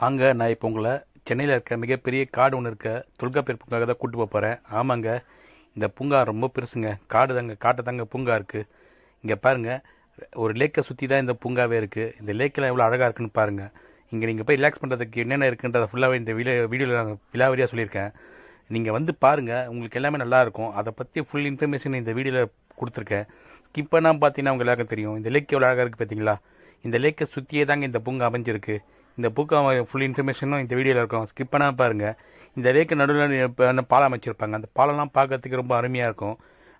வாங்க நான் இப்போ உங்களை சென்னையில் இருக்க மிகப்பெரிய காடு ஒன்று இருக்க தொல்காப்பியர் பூங்காக தான் கூட்டு போக போகிறேன் ஆமாங்க இந்த பூங்கா ரொம்ப பெருசுங்க. காடு தாங்க காட்டை தாங்க பூங்கா இருக்குது இங்கே பாருங்கள் ஒரு லேக்கை சுற்றி தான் இந்த பூங்காவே இருக்குது இந்த லேக்கெல்லாம் எவ்வளோ அழகாக இருக்குன்னு பாருங்கள் இங்கே நீங்கள் போய் ரிலாக்ஸ் பண்ணுறதுக்கு என்னென்ன இருக்குன்றதை ஃபுல்லாகவே இந்த வீடியோ வீடியோவில் நான் விலாவரியாக சொல்லியிருக்கேன். நீங்கள் வந்து பாருங்கள் உங்களுக்கு எல்லாமே நல்லாயிருக்கும் அதை பற்றி ஃபுல் இன்ஃபர்மேஷன் இந்த வீடியோவில் கொடுத்துருக்கேன். ஸ்கிப் பண்ணாமல் பார்த்தீங்கன்னா உங்களுக்கு எல்லாருக்கும் தெரியும். இந்த லேக் எவ்வளோ அழகாக இருக்குது பார்த்தீங்களா இந்த லேக்கை சுற்றியே தாங்க இந்த பூங்கா அமைஞ்சிருக்கு. இந்த பூங்கா ஃபுல் இன்ஃபர்மேஷனும் இந்த வீடியோவில் இருக்கும். ஸ்கிப் பண்ணால் பாருங்கள் இந்த லேக்கு நடுவில் பாலம் அமைச்சிருப்பாங்க. அந்த பாலம்லாம் பார்க்கறதுக்கு ரொம்ப அருமையாக இருக்கும்.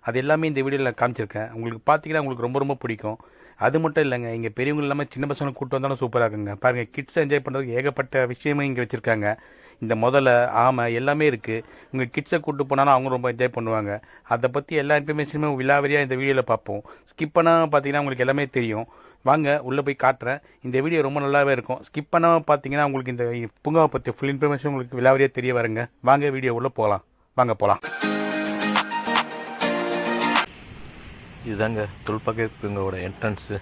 அது எல்லாமே இந்த வீடியோவில் நான் காமிச்சிருக்கேன். உங்களுக்கு பார்த்தீங்கன்னா உங்களுக்கு ரொம்ப ரொம்ப பிடிக்கும். அது மட்டும் இல்லைங்க இங்கே பெரியவங்க இல்லாமல் சின்ன பசங்களை கூட்டு வந்தாலும் சூப்பராக இருக்குங்க. பாருங்கள் கிட்ஸ் என்ஜாய் பண்ணுறதுக்கு ஏகப்பட்ட விஷயமும் இங்கே வச்சுருக்காங்க. இந்த முதல்ல ஆமை எல்லாமே இருக்குது உங்கள் கிட்ஸை கூட்டு போனாலும் அவங்க ரொம்ப என்ஜாய் பண்ணுவாங்க. அதை பற்றி எல்லா இன்ஃபர்மேஷனுமே விலாவரியாக இந்த வீடியோவில் பார்ப்போம். ஸ்கிப் பண்ணால் பார்த்தீங்கன்னா உங்களுக்கு எல்லாமே தெரியும். வாங்க உள்ளே போய் காட்டுறேன். இந்த வீடியோ ரொம்ப நல்லாவே இருக்கும். ஸ்கிப் பண்ணாமல் பார்த்தீங்கன்னா உங்களுக்கு இந்த பூங்காவை பற்றி ஃபுல் இன்ஃபர்மேஷன் உங்களுக்கு விலாவரியாக தெரிய வருங்க. வாங்க வீடியோ உள்ளே போகலாம் வாங்க போகலாம் இதுதாங்க தொல்பகைங்களோட என்ட்ரன்ஸு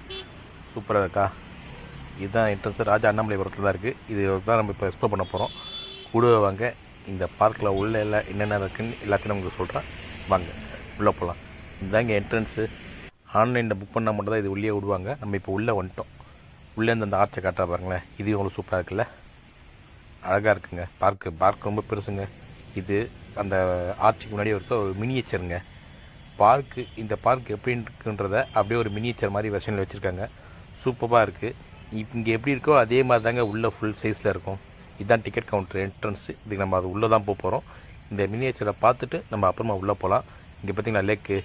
சூப்பராக இருக்கா? இதுதான் என்ட்ரன்ஸு ராஜா அண்ணாமலைபுரத்தில் தான் இருக்குது இது தான் நம்ம இப்போ எக்ஸ்ப்ளோர் பண்ண போகிறோம் கூட வாங்க இந்த பார்க்கில் உள்ள எல்லாம் என்னென்ன இருக்குன்னு எல்லாத்தையும் நமக்கு சொல்கிறேன் வாங்க உள்ளே போகலாம் இதுதாங்க என்ட்ரன்ஸு ஆன்லைனில் புக் பண்ணால் மட்டும் தான் இது உள்ளே விடுவாங்க. நம்ம இப்போ உள்ளே வந்துட்டோம். உள்ளே இருந்து அந்த ஆர்ச்சை காட்டா பாருங்களேன். இது உங்களுக்கு சூப்பராக இருக்குல்ல? அழகாக இருக்குங்க. பார்க்கு பார்க் ரொம்ப பெருசுங்க. இது அந்த ஆர்ச்சுக்கு முன்னாடி இருக்க ஒரு மினியேச்சருங்க பார்க்கு இந்த பார்க் எப்படி இருக்குன்றத அப்படியே ஒரு மினியேச்சர் மாதிரி வெர்ஷனில் வச்சுருக்காங்க. சூப்பராக இருக்குது இப்போ இங்கே எப்படி இருக்கோ அதே மாதிரி தாங்க உள்ளே ஃபுல் சைஸில் இருக்கும். இதுதான் டிக்கெட் கவுண்டர் என்ட்ரன்ஸு இதுக்கு நம்ம அது உள்ளே தான் போக போகிறோம் இந்த மினியேச்சரை பார்த்துட்டு நம்ம அப்புறமா உள்ளே போகலாம். இங்கே பார்த்திங்கன்னா லேக்கு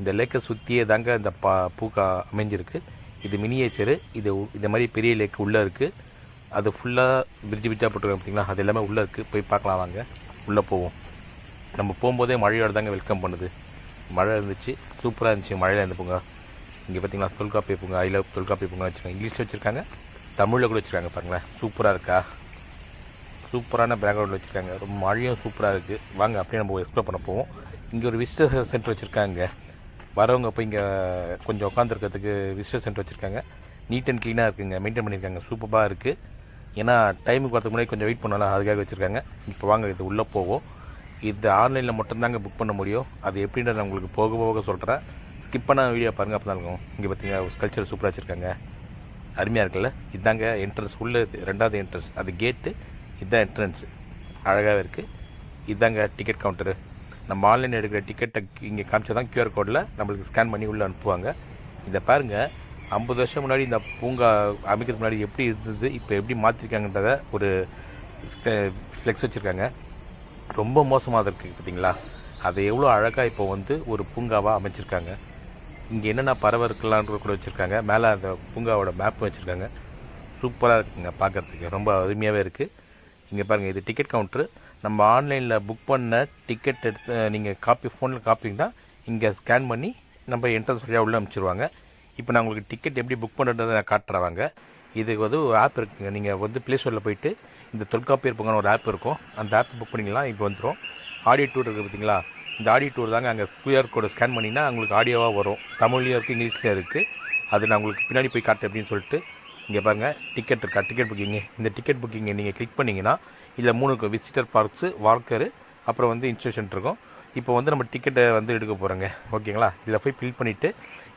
இந்த லேக்கை சுற்றியே தாங்க இந்த பா பூக்கா அமைஞ்சிருக்கு. இது மினியேச்சரு இது இந்த மாதிரி பெரிய லேக் உள்ளே இருக்குது அது ஃபுல்லாக பிரிட்ஜ் பிரிட்ஜாக போட்டுருக்கோம் பார்த்தீங்களா அது எல்லாமே உள்ளே இருக்குது போய் பார்க்கலாம் வாங்க. உள்ளே போவோம். நம்ம போகும்போதே மழையோட தாங்க வெல்கம் பண்ணுது. மழை இருந்துச்சு. சூப்பராக இருந்துச்சு. மழையில் இருந்து பூங்கா. இங்கே பார்த்தீங்களா தொல்காப்பிய பூங்கா. ஐ லவ் தொல்காப்பிய பூங்கா வச்சுருக்காங்க. இங்கிலீஷில் வச்சுருக்காங்க. தமிழில் கூட வச்சுருக்காங்க பாருங்களேன். சூப்பராக இருக்கா? சூப்பரான பேக்ரவுண்டில் வச்சுருக்காங்க. ரொம்ப மழையும் சூப்பராக இருக்குது வாங்க அப்படியே நம்ம எக்ஸ்ப்ளோர் பண்ண போவோம். இங்கே ஒரு விசிட்டர் சென்டர் வச்சுருக்காங்க. வரவங்க போய் இங்கே கொஞ்சம் உட்காந்துருக்கிறதுக்கு விசிட்டர் சென்டர் வச்சுருக்காங்க. நீட் அண்ட் க்ளீனாக இருக்குங்க. மெயின்டைன் பண்ணியிருக்காங்க சூப்பராக இருக்குது ஏன்னா டைமுக்கு வரதுக்கு முன்னாடி கொஞ்சம் வெயிட் பண்ணலாம். அதுக்காக வச்சுருக்காங்க. இப்போ வாங்க இது உள்ளே போவோம். இது ஆன்லைனில் மட்டும்தாங்க புக் பண்ண முடியும். அது எப்படின்றத நான் உங்களுக்கு போக போக சொல்கிறேன் ஸ்கிப் பண்ண வீடியோ பாருங்கள் அப்போ தான் இருக்கும். இங்கே பார்த்தீங்கன்னா கல்ச்சர் சூப்பராக வச்சுருக்காங்க. அருமையாக இருக்குல்ல? இதாங்க என்ட்ரன்ஸ் உள்ளே ரெண்டாவது என்ட்ரன்ஸ் அது கேட்டு இதுதான் என்ட்ரன்ஸ் அழகாக இருக்குது இதாங்க டிக்கெட் கவுண்டரு நம்ம ஆன்லைன் எடுக்கிற டிக்கெட்டை இங்கே காமிச்சா தான் கியூஆர் கோடில் நம்மளுக்கு ஸ்கேன் பண்ணி உள்ளே அனுப்புவாங்க. இதை பாருங்கள் ஐம்பது வருஷம் முன்னாடி இந்த பூங்கா அமைக்கிறதுக்கு முன்னாடி எப்படி இருந்தது இப்போ எப்படி மாற்றிருக்காங்கன்றத ஒரு ஃப்ளெக்ஸ் வச்சுருக்காங்க. ரொம்ப மோசமாக இருக்குது பார்த்தீங்களா? அதை எவ்வளோ அழகாக இப்போ வந்து ஒரு பூங்காவாக அமைச்சிருக்காங்க. இங்கே என்னென்ன பறவை இருக்கலான்ற கூட வச்சுருக்காங்க. மேலே அந்த பூங்காவோட மேப் வச்சுருக்காங்க. சூப்பராக இருக்குங்க பார்க்கறதுக்கு. ரொம்ப அருமையாகவே இருக்குது இங்கே பாருங்கள் இது டிக்கெட் கவுண்ட்ரு நம்ம ஆன்லைனில் புக் பண்ண டிக்கெட் எடுத்து நீங்கள் காப்பி ஃபோனில் காப்பிங்கன்னா இங்கே ஸ்கேன் பண்ணி நம்ம என்ட்ரன்ஸ் வழியாக உள்ளே அனுப்பிச்சிருவாங்க. இப்போ நான் உங்களுக்கு டிக்கெட் எப்படி புக் பண்ணுறதை நான் காட்டுறவாங்க இதுக்கு வந்து ஒரு ஆப் இருக்குங்க. நீங்கள் வந்து ப்ளே ஸ்டோரில் போயிட்டு இந்த தொல்காப்பியர் பொங்கல் ஒரு ஆப் இருக்கும். அந்த ஆப் புக் பண்ணிக்கலாம் இப்போ வந்துடும் ஆடியோ டூர் இருக்குது பார்த்தீங்களா இந்த ஆடியோ டூர் தாங்க அங்கே கியூஆர் கோடை ஸ்கேன் பண்ணிங்கன்னா உங்களுக்கு ஆடியோவாக வரும். தமிழ்லையும் இருக்குது இங்கிலீஷ்லையும் இருக்குது அது நான் உங்களுக்கு பின்னாடி போய் காட்டு அப்படின்னு சொல்லிட்டு இங்கே பாருங்கள் டிக்கெட் இருக்கா? டிக்கெட் புக்கிங்கு இந்த டிக்கெட் புக்கிங்கை நீங்கள் கிளிக் பண்ணிங்கன்னா இதில் மூணு இருக்கும் விசிட்டர் பார்க்ஸு வார்க்கரு அப்புறம் வந்து இன்ஸ்டேஷன் இருக்கும். இப்போ வந்து நம்ம டிக்கெட்டை வந்து எடுக்க போகிறோங்க ஓகேங்களா இதில் போய் ஃபில் பண்ணிவிட்டு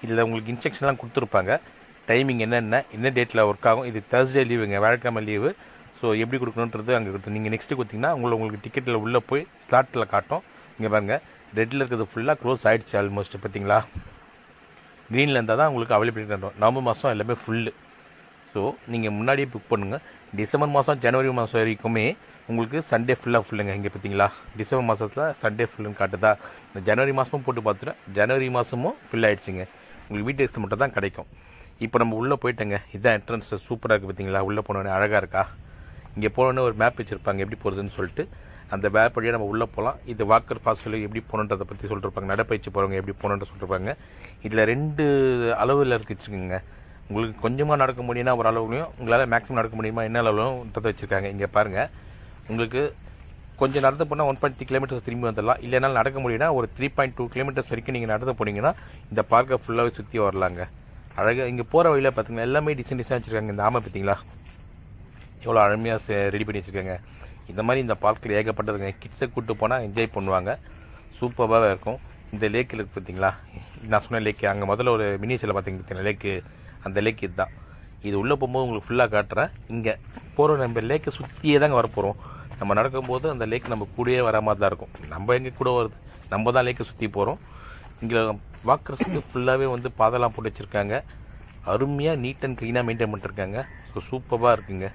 இதில் உங்களுக்கு இன்ஸ்ட்ரக்ஷன்லாம் கொடுத்துருப்பாங்க. டைமிங் என்னென்ன என்ன டேட்டில் ஒர்க் ஆகும். இது தேர்ஸ்டே லீவுங்க வியாழக்கிழமை லீவு ஸோ எப்படி கொடுக்கணுன்றது அங்கே கொடுத்து நீங்கள் நெக்ஸ்ட்டு கொடுத்தீங்கன்னா உங்களை உங்களுக்கு டிக்கெட்டில் உள்ளே போய் ஸ்லாட்டில் காட்டும். இங்கே பாருங்கள் ரெட்டில் இருக்கிறது ஃபுல்லாக க்ளோஸ் ஆகிடுச்சு ஆல்மோஸ்ட் பார்த்தீங்களா? க்ரீனில் இருந்தால் தான் உங்களுக்கு அவைலபிலிட்டி இருக்கும் நவம்பர் மாதம் எல்லாமே ஃபுல்லு ஸோ நீங்கள் முன்னாடியே புக் பண்ணுங்கள் டிசம்பர் மாதம் ஜனவரி மாதம் வரைக்குமே உங்களுக்கு சண்டே ஃபுல்லாக ஃபுல்லுங்க இங்கே பார்த்தீங்களா டிசம்பர் மாதத்தில் சண்டே ஃபுல்லுன்னு காட்டுதா. இந்த ஜனவரி மாதமும் போட்டு பார்த்துட்டேன் ஜனவரி மாதமும் ஃபில் ஆகிடுச்சிங்க உங்களுக்கு வீட்டு எக்ஸ் மட்டும் தான் கிடைக்கும். இப்போ நம்ம உள்ளே போயிட்டேங்க. இதுதான் என்ட்ரன்ஸ் சூப்பராக இருக்குது பார்த்தீங்களா உள்ளே போனோடனே அழகாக இருக்கா? இங்கே போனோடனே ஒரு மேப் வச்சுருப்பாங்க. எப்படி போகிறதுன்னு சொல்லிட்டு அந்த மேப் வழியாக நம்ம உள்ளே போகலாம் இது வாக்கர் ஃபாஸ்டில் எப்படி போகணுன்றதை பற்றி சொல்லிருப்பாங்க. நடைப்பயிற்சி போகிறவங்க எப்படி போகணுன்ற சொல்லிருப்பாங்க. இதில் ரெண்டு அளவில் இருக்குச்சுங்க. உங்களுக்கு கொஞ்சமாக நடக்க முடியும்னா ஒரு அளவுலையும் உங்களால் மேக்ஸிமம் நடக்க முடியுமா என்ன அளவுலன்றதை வச்சுருக்காங்க. இங்கே பாருங்கள் உங்களுக்கு கொஞ்சம் நடந்து போனால் ஒன் பாயிண்ட் த்ரீ கிலோமீட்டர்ஸ் திரும்பி வந்துடலாம். இல்லைனாலும் நடக்க முடியும்னா ஒரு த்ரீ பாயிண்ட் டூ கிலோமீட்டர்ஸ் வரைக்கும் நீங்கள் நடந்து போனீங்கன்னா இந்த பார்க்கை ஃபுல்லாகவே சுற்றி வரலாங்க. அழகாக இங்கே போகிற வழியில் பார்த்தீங்கன்னா எல்லாமே டிசைன் டிசைன் வச்சுருக்காங்க. இந்த ஆமை பார்த்தீங்களா எவ்வளோ அருமையாக ரெடி பண்ணி வச்சுருக்காங்க. இந்த மாதிரி இந்த பார்க்கில் ஏகப்பட்டதுங்க. கிட்ஸை கூப்பிட்டு போனால் என்ஜாய் பண்ணுவாங்க. சூப்பராக இருக்கும். இந்த லேக்கில் இருக்குது பார்த்தீங்களா நான் சொன்ன லேக்கு அங்கே முதல்ல ஒரு மினிச்சில் பார்த்தீங்கன்னா லேக்கு அந்த லேக் இதுதான். இது உள்ளே போகும்போது உங்களுக்கு ஃபுல்லாக காட்டுறேன். இங்கே போகிற நம்ம லேக்கை சுற்றியே தாங்க வரப்போகிறோம் நம்ம நடக்கும்போது அந்த லேக் நம்ம கூடயே வர மாதிரி தான் இருக்கும். நம்ம எங்கே கூட வருது? நம்ம தான் லேக்கை சுற்றி போகிறோம் இங்கே வாக்கர்ஸுக்கு ஃபுல்லாகவே வந்து பாதெல்லாம் போட்டு வச்சுருக்காங்க. அருமையாக நீட் அண்ட் க்ளீனாக மெயின்டைன் பண்ணிருக்காங்க ஸோ சூப்பராக இருக்குங்க.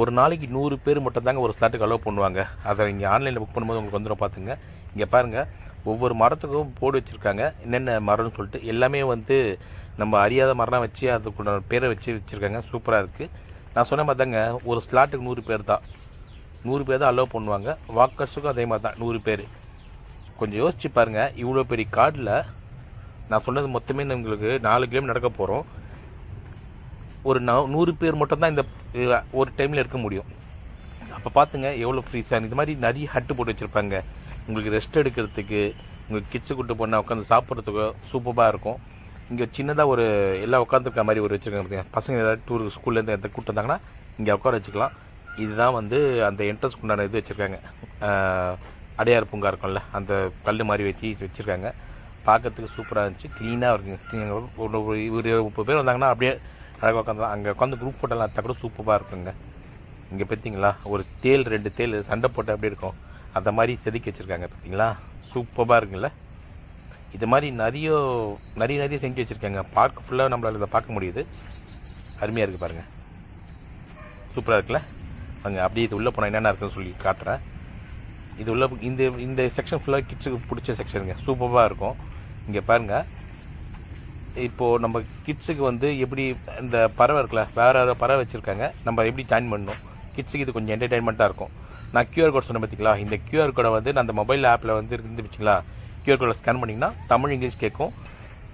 ஒரு நாளைக்கு நூறு பேர் மட்டும் தாங்க ஒரு ஸ்லாட்டுக்கு அலோவ் பண்ணுவாங்க. அதை இங்கே ஆன்லைனில் புக் பண்ணும்போது உங்களுக்கு வந்துடும் பார்த்துங்க இங்கே பாருங்கள் ஒவ்வொரு மரத்துக்கும் போர்டு வச்சுருக்காங்க. என்னென்ன மரம்னு சொல்லிட்டு எல்லாமே வந்து நம்ம அறியாத மரம் வச்சு அதுக்குள்ள பேரை வச்சு வச்சுருக்காங்க. சூப்பராக இருக்குது நான் சொன்ன மாதிரி தாங்க ஒரு ஸ்லாட்டுக்கு நூறு பேர் தான். நூறு பேர் தான் அலோவ் பண்ணுவாங்க. வாக்கர்ஸுக்கும் அதே மாதிரி தான் நூறு பேர். கொஞ்சம் யோசிச்சு பாருங்கள் இவ்வளோ பெரிய கார்டில் நான் சொன்னது மொத்தமே உங்களுக்கு நாலு கிலோமீட்டர் நடக்க போகிறோம் ஒரு ந நூறு பேர் மட்டும்தான் இந்த ஒரு டைமில் இருக்க முடியும். அப்போ பார்த்துங்க எவ்வளோ ஃப்ரீஸாக இது மாதிரி நிறைய ஹட்டு போட்டு வச்சுருப்பாங்க. உங்களுக்கு ரெஸ்ட் எடுக்கிறதுக்கு உங்கள் கிட்ஸு கூட்டு போனால் உட்காந்து சாப்பிட்றதுக்கு சூப்பராக இருக்கும். இங்கே சின்னதாக ஒரு எல்லாம் உட்காந்துருக்க மாதிரி ஒரு வச்சுருக்காங்க பார்த்தீங்க பசங்க ஏதாவது டூர் ஸ்கூல்லேருந்து எந்த கூட்டு வந்தாங்கன்னா இங்கே உட்கார வச்சுக்கலாம். இதுதான் வந்து அந்த என்ட்ரன்ஸ்க்கு உண்டான இது வச்சுருக்காங்க. அடையார் பூங்கா இருக்கும்ல அந்த கல் மாதிரி வச்சு வச்சுருக்காங்க. பார்க்கறதுக்கு சூப்பராக இருந்துச்சு. க்ளீனாக இருக்குங்க ஒரு ஒரு முப்பது பேர் வந்தாங்கன்னா அப்படியே அழகாக உட்காந்து அங்கே உட்காந்து குரூப் ஃபோட்டோலாம் எடுத்தால் கூட சூப்பராக இருக்குங்க. இங்கே பார்த்தீங்களா ஒரு தேல் ரெண்டு தேல் சண்டை போட்டு அப்படி இருக்கும்? அந்த மாதிரி செதுக்கி வச்சுருக்காங்க பார்த்தீங்களா சூப்பராக இருக்குல்ல? இது மாதிரி நிறைய நிறைய நிறைய செஞ்சு வச்சுருக்காங்க. பார்க்க ஃபுல்லாக நம்மளால் இதை பார்க்க முடியுது. அருமையாக இருக்குது பாருங்கள் சூப்பராக இருக்குல்ல? அங்கே அப்படியே இது உள்ளே போனால் என்னென்ன இருக்குன்னு சொல்லி காட்டுறேன். இது உள்ள இந்த இந்த செக்ஷன் ஃபுல்லாக கிட்ஸுக்கு பிடிச்ச செக்ஷனுங்க சூப்பராக இருக்கும். இங்கே பாருங்கள் இப்போது நம்ம கிட்ஸுக்கு வந்து எப்படி இந்த பறவை இருக்குல்ல வேறு வேறு பறவை வச்சுருக்காங்க. நம்ம எப்படி ஜாயின் பண்ணணும்? கிட்ஸுக்கு இது கொஞ்சம் என்டர்டைன்மெண்ட்டாக இருக்கும். நான் கியூஆர் கோட் சொன்னேன் பார்த்தீங்களா இந்த கியூஆர் கோடை வந்து நான் அந்த மொபைல் ஆப்பில் வந்து இருந்து வச்சுங்களா? கியூஆர் கோடை ஸ்கேன் பண்ணிங்கன்னா தமிழ் இங்கிலீஷ் கேட்கும்.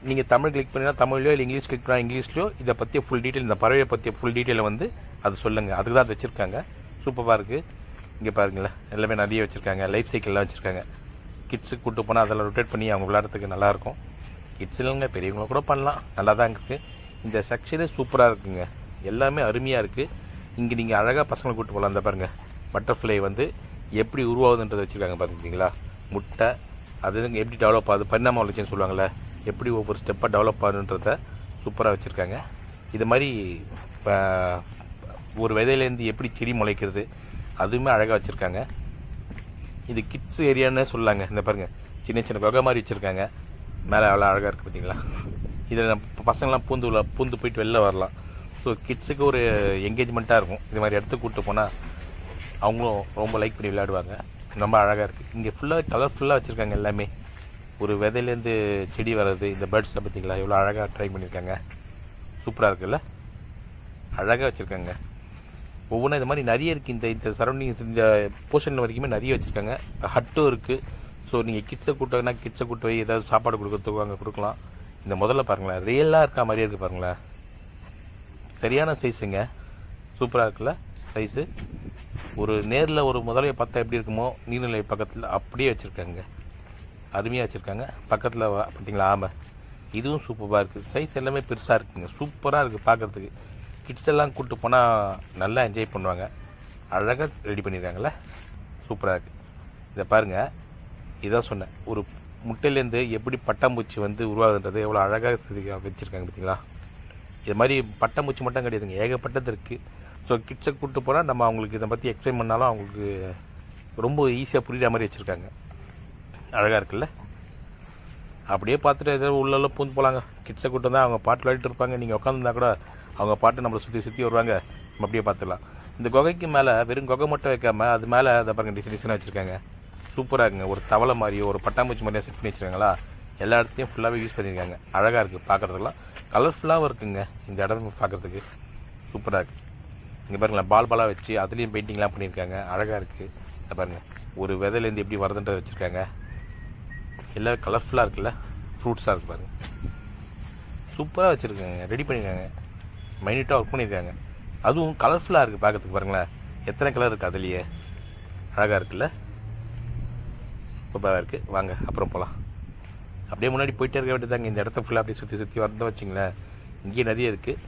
நீங்கள் தமிழ் கிளிக் பண்ணினா தமிழ்லையோ இல்லை இங்கிலீஷ் கிளிக் பண்ணால் இங்கிலீஷ்லையோ இதை பற்றிய ஃபுல் டீட்டெயில் இந்த பறவையை பற்றிய ஃபுல் டீட்டெயிலை வந்து அது சொல்லுங்கள் அதுக்கு தான் அது வச்சுருக்காங்க. சூப்பராக இருக்குது இங்கே பாருங்களேன் எல்லாமே நிறைய வச்சுருக்காங்க லைஃப் சைக்கிள்லாம் வச்சுருக்காங்க. கிட்ஸுக்கு கூட்டு போனால் அதெல்லாம் ரொட்டேட் பண்ணி அவங்க விளையாடுறதுக்கு நல்லாயிருக்கும் கிட்ஸ் இல்லைங்க பெரியவங்களும் கூட பண்ணலாம் நல்லா தான் இருக்குது இந்த செக்ஷனே சூப்பராக இருக்குங்க. எல்லாமே அருமையாக இருக்குது இங்கே நீங்கள் அழகாக பசங்களை கூப்பிட்டு போகலாம் அந்த பாருங்கள் பட்டர்ஃப்ளை வந்து எப்படி உருவாகுதுன்றதை வச்சுருக்காங்க பார்த்துக்கிட்டிங்களா முட்டை அது எப்படி டெவலப் ஆகுது பரிணாம வளர்ச்சின்னு சொல்லுவாங்கள்ல எப்படி ஒவ்வொரு ஸ்டெப்பாக டெவலப் ஆகுன்றத சூப்பராக வச்சுருக்காங்க. இது மாதிரி ஒரு விதையிலேருந்து எப்படி செடி முளைக்கிறது அதுவுமே அழகாக வச்சுருக்காங்க. இது கிட்ஸ் ஏரியான்னு சொல்லாங்க. இந்த பாருங்க சின்ன சின்ன கொகை மாதிரி வச்சுருக்காங்க. மேலே அவ்வளோ அழகாக இருக்குது பார்த்தீங்களா? இதில் நம்ம பசங்களாம் பூந்து உள்ள பூந்து போயிட்டு வெளில வரலாம். ஸோ கிட்ஸுக்கு ஒரு என்கேஜ்மெண்ட்டாக இருக்கும். இது மாதிரி இடத்துக்கு கூப்பிட்டு போனால் அவங்களும் ரொம்ப லைக் பண்ணி விளையாடுவாங்க. ரொம்ப அழகாக இருக்குது இங்கே ஃபுல்லாக கலர்ஃபுல்லாக வச்சுருக்காங்க எல்லாமே. ஒரு விதையிலேருந்து செடி வர்றது இந்த பேர்ட்ஸை பார்த்தீங்களா? எவ்வளோ அழகாக ட்ரை பண்ணியிருக்காங்க. சூப்பராக இருக்குல்ல? அழகாக வச்சுருக்காங்க. ஒவ்வொன்றும் இது மாதிரி நிறைய இருக்குது இந்த இந்த சரௌண்டிங்ஸ் இந்த போர்ஷன் வரைக்குமே நிறைய வச்சுருக்காங்க. ஹட்டும் இருக்குது ஸோ நீங்கள் கிட்ஸை கூப்பிட்டாங்கன்னா கிட்ஸை கூட்டு போய் ஏதாவது சாப்பாடு கொடுக்கறதுக்கு அங்கே கொடுக்கலாம். இந்த முதல்ல பாருங்களேன். ரியலாக இருக்கா மாதிரியே இருக்குது பாருங்களேன். சரியான சைஸுங்க சூப்பராக இருக்குல்ல? சைஸு ஒரு நேரில் ஒரு முதலையை பார்த்தா எப்படி இருக்குமோ நீர்நிலை பக்கத்தில் அப்படியே வச்சுருக்காங்க. அருமையாக வச்சுருக்காங்க. பக்கத்தில் பார்த்தீங்களா? ஆமை. இதுவும் சூப்பராக இருக்குது சைஸ் எல்லாமே பெருசாக இருக்குங்க. சூப்பராக இருக்குது பார்க்குறதுக்கு கிட்ஸ் எல்லாம் கூப்பிட்டு போனால் நல்லா என்ஜாய் பண்ணுவாங்க. அழகாக ரெடி பண்ணியிருக்காங்கல்ல சூப்பராக இருக்குது இதை பாருங்கள் இதான் சொன்னேன். ஒரு முட்டையிலேருந்து எப்படி பட்டாம்பூச்சி வந்து உருவாகுதுன்றது எவ்வளோ அழகாக வச்சுருக்காங்க பார்த்தீங்களா இது மாதிரி பட்டாம்பூச்சி மட்டும் கிடையாதுங்க. ஏகப்பட்டது இருக்குது ஸோ கிட்ஸை கூப்பிட்டு போனால் நம்ம அவங்களுக்கு இதை பற்றி எக்ஸ்பிளைன் பண்ணாலும் அவங்களுக்கு ரொம்ப ஈஸியாக புரியுற மாதிரி வச்சுருக்காங்க. அழகாக இருக்குல்ல? அப்படியே பார்த்துட்டு ஏதோ உள்ளெல்லாம் பூந்து போகலாங்க கிட்ஸை கூட்டு வந்தால் அவங்க பாட்டு விளையாடிட்டு இருப்பாங்க. நீங்கள் உட்காந்துருந்தா கூட அவங்க பாட்டு நம்மளை சுற்றி சுற்றி வருவாங்க. நம்ம அப்படியே பார்த்துக்கலாம் இந்த குகைக்கு மேலே வெறும் குகை மட்டும் வைக்காமல் அது மேலே அதை பாருங்கள் டிசைன் டிசைனாக வச்சுருக்காங்க. சூப்பராக இருக்குங்க. ஒரு தவளை மாதிரியோ ஒரு பட்டாம்பூச்சி மாதிரியோ செட் பண்ணி வச்சுருக்காங்களா? எல்லா இடத்தையும் ஃபுல்லாகவே யூஸ் பண்ணியிருக்காங்க. அழகாக இருக்குது பார்க்குறதுக்குலாம் கலர்ஃபுல்லாகவும் இருக்குங்க. இந்த இடம் பார்க்குறதுக்கு சூப்பராக இருக்குது இங்கே பாருங்களேன் பால் பாலாக வச்சு அதுலேயும் பெயிண்டிங்லாம் பண்ணியிருக்காங்க. அழகாக இருக்குது இதை பாருங்கள் ஒரு விதையிலேருந்து எப்படி வருதுன்றதை வச்சுருக்காங்க. எல்லாம் கலர்ஃபுல்லாக இருக்குல்ல? ஃப்ரூட்ஸாக இருக்குது பாருங்க. சூப்பராக வச்சுருக்காங்க. ரெடி பண்ணியிருக்காங்க. மைனியூட்டாக ஒர்க் பண்ணியிருக்காங்க. அதுவும் கலர்ஃபுல்லாக இருக்குது பார்க்கறதுக்கு பாருங்களேன். எத்தனை கலர் இருக்குது அதுலேயே? அழகாக இருக்குல்ல? சூப்பராக இருக்குது வாங்க அப்புறம் போகலாம் அப்படியே முன்னாடி போயிட்டே இருக்க வேண்டியதாங்க இந்த இடத்த ஃபுல்லாக அப்படியே சுற்றி சுற்றி வரதான் வச்சிங்களேன். இங்கேயே நிறைய இருக்குது